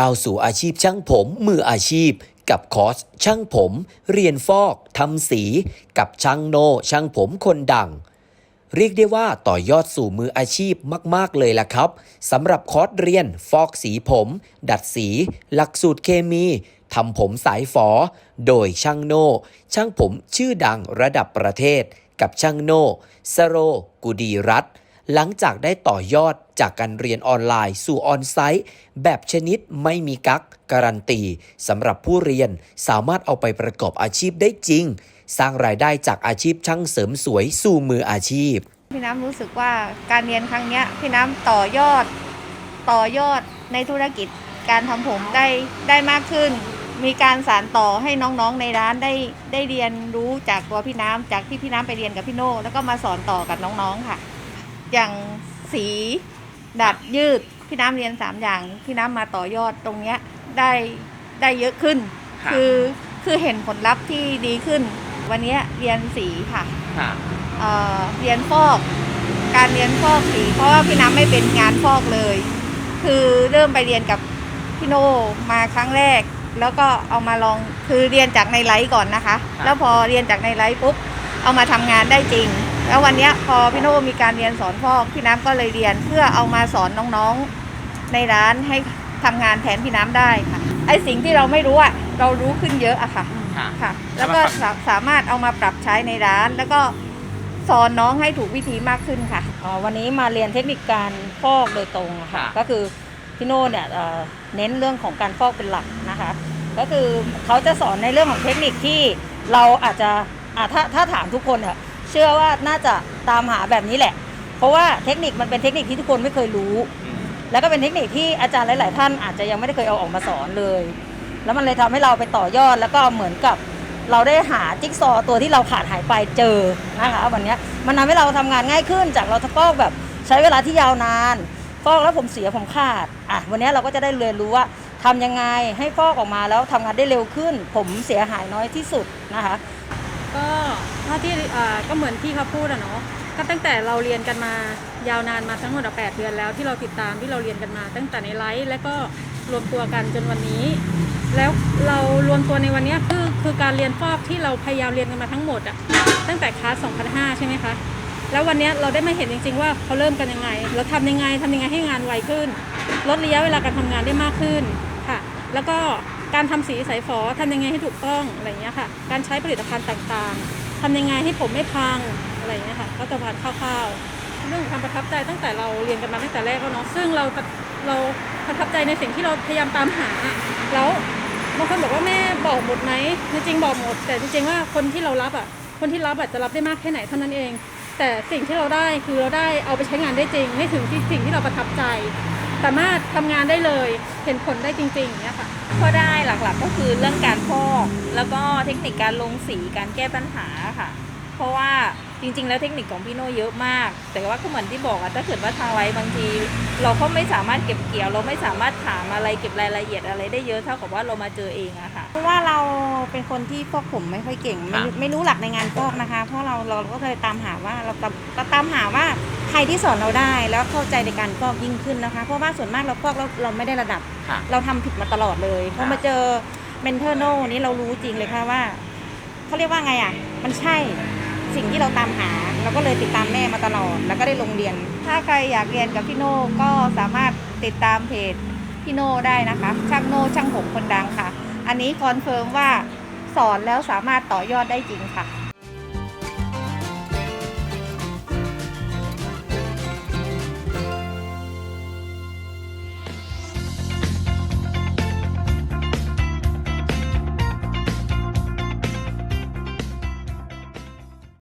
ก้าวสู่อาชีพช่างผมมืออาชีพ กับคอร์สช่างผม เรียนฟอกทำสี กับช่างโน ช่างผมคนดัง เรียกได้ว่าต่อยอดสู่มืออาชีพมาก ๆ เลยล่ะครับสำหรับคอร์สเรียนฟอกสีผม ดัดสี หลักสูตรเคมีทำผมสายฝอ โดยช่างโน ช่างผมชื่อดังระดับประเทศ กับช่างโนสโร กุดีรัตน์ หลังจากได้ต่อยอดจากการเรียนออนไลน์สู่ออนไซต์ แบบชนิดไม่มีกักการันตีสำหรับผู้เรียนสามารถเอาไปประกอบอาชีพได้จริง สร้างรายได้จากอาชีพช่างเสริมสวยสู่มืออาชีพ พี่น้ำรู้สึกว่าการเรียนครั้งนี้พี่น้ำต่อยอด ต่อยอดในธุรกิจการทำผมได้ได้มากขึ้น มีการสานต่อให้น้องๆในร้านได้ได้เรียนรู้จากตัวพี่น้ำจากที่พี่น้ำไปเรียนกับพี่โน่แล้วก็มาสอนต่อกับน้องๆค่ะ อย่างสีดัดยืดพี่น้ำเรียนสามอย่างพี่น้ำมาต่อยอดตรงเนี้ยได้ได้เยอะขึ้นค่ะคือคือเห็นผลลัพธ์ที่ดีขึ้น วันเนี้ยเรียนสีค่ะค่ะ เอ่อเรียนฟอกการเรียนฟอกสี เพราะว่าพี่น้ำไม่เป็นงานฟอกเลย คือเริ่มไปเรียนกับพี่โนมาครั้งแรก แล้วก็เอามาลองคือเรียนจากในไลฟ์ก่อนนะคะแล้วพอเรียนจากในไลฟ์ปุ๊บเอามาทำงานได้จริง แล้ววันเนี้ยพอพี่โนมีการเรียนสอนฟอกพี่น้ำก็เลยเรียนเพื่อเอามาสอนน้องๆในร้านให้ทำงานแทนพี่น้ำได้ค่ะไอสิ่งที่เราไม่รู้อะเรารู้ขึ้นเยอะอะค่ะค่ะค่ะแล้วก็สาสามารถเอามาปรับใช้ในร้าน แล้วก็สอนน้องให้ถูกวิธีมากขึ้นค่ะอ๋อวันนี้มาเรียนเทคนิคการฟอกโดยตรงอะค่ะค่ะ ก็คือพี่โน่เนี่ยเอ่อเน้นเรื่องของการฟอกเป็นหลักนะคะ ก็คือเขาจะสอนในเรื่องของเทคนิคที่เราอาจจะอะถ้าถ้าถามทุกคนอะ เชื่อว่าน่าจะตามหาแบบนี้แหละ เพราะว่าเทคนิคมันเป็นเทคนิคที่ทุกคนไม่เคยรู้อืมแล้วก็เป็นเทคนิคที่อาจารย์หลาย ๆ ท่านอาจจะยังไม่ได้เคยเอาออกมาสอนเลย แล้วมันเลยทำให้เราไปต่อยอดแล้วก็เหมือนกับเราได้หาจิ๊กซอว์ตัวที่เราขาดหายไปเจอนะคะวันเนี้ยมันทำให้เราทำงานง่ายขึ้นจากเราทะฟอกแบบใช้เวลาที่ยาวนานฟอกแล้วผมเสียผมขาดอะวันเนี้ยเราก็จะได้เรียนรู้ว่าทำยังไงให้ฟอกออกมาแล้วทำงานได้เร็วขึ้น ผมเสียหายน้อยที่สุดนะคะ ก็ เท่าที่ก็เหมือนที่เขาพูดอะเนาะก็ตั้งแต่เราเรียนกันมายาวนานมาทั้งหมดอะแปดเดือนแล้วที่เราติดตามที่เราเรียนกันมา ตั้งแต่ในไลฟ์และก็รวมตัวกันจนวันนี้ แล้วเรารวมตัวในวันนี้คือคือการเรียนฟอกที่เราพยายามเรียนกันมาทั้งหมดอะตั้งแต่คลาส2005 ใช่ไหมคะแล้ววันนี้เราได้มาเห็นจริง ๆ ว่าเขาเริ่มกันยังไง เราทำยังไงทำยังไงให้งานไวขึ้น ลดระยะเวลาการทำงานได้มากขึ้นค่ะ แล้วก็การทำสีสายฝอทำยังไงให้ถูกต้องอะไรอย่างเงี้ยค่ะ การใช้ผลิตภัณฑ์ต่างๆ ทำยังไงให้ผมไม่พังอะไรอย่างเงี้ยค่ะก็จะผ่านคร่าวๆเรื่องความประทับใจตั้งแต่เราเรียนกันมาตั้งแต่แรกแล้วเนาะซึ่งเราเราประทับใจในสิ่งที่เราพยายามตามหา แล้วบางคนบอกว่าแม่บอกหมดไหมจริงๆบอกหมด แต่จริงๆว่าคนที่เรารับอะคนที่รับอาจจะรับได้มากแค่ไหนเท่านั้นเอง แต่สิ่งที่เราได้คือเราได้เอาไปใช้งานได้จริงนี่ถึงที่สิ่งที่เราประทับใจ สามารถทำงานได้เลยเห็นผลได้จริงๆเนี้ยค่ะ ข้อได้หลักๆก็คือเรื่องการฟอกแล้วก็เทคนิคการลงสีการแก้ปัญหาค่ะ เพราะว่าจริง ๆ แล้วเทคนิคของพี่โน่เยอะมาก แต่ว่าก็เหมือนที่บอกอะถ้าเกิดว่าทางไลฟ์บางที เราก็ไม่สามารถเก็บเกี่ยว เราไม่สามารถถามอะไรเก็บรายละเอียดอะไรได้เยอะเท่ากับว่าเรามาเจอเองอะค่ะ เพราะว่าเราเป็นคนที่ฟอกผมไม่ค่อยเก่ง ไม่รู้ไม่รู้หลักในงานฟอกนะคะ เพราะเราเราก็เลยตามหาว่าเราตามตามหาว่า ใครที่สอนเราได้แล้วเข้าใจในการฟอกยิ่งขึ้นนะคะ เพราะว่าส่วนมากเราฟอกเราเราไม่ได้ระดับ ค่ะ เราทำผิดมาตลอดเลยพอมาเจอเมนเทอร์โนนี้เรารู้จริงเลยค่ะว่าเขาเรียกว่าไงอะ มันใช่สิ่งที่เราตามหาเราก็เลยติดตามแม่มาตลอด แล้วก็ได้ลงเรียน ถ้าใครอยากเรียนกับพี่โน่ก็สามารถติดตามเพจพี่โน่ได้นะคะ ช่างโน่ช่างผมคนดังค่ะ อันนี้คอนเฟิร์มว่าสอนแล้วสามารถต่อยอดได้จริงค่ะ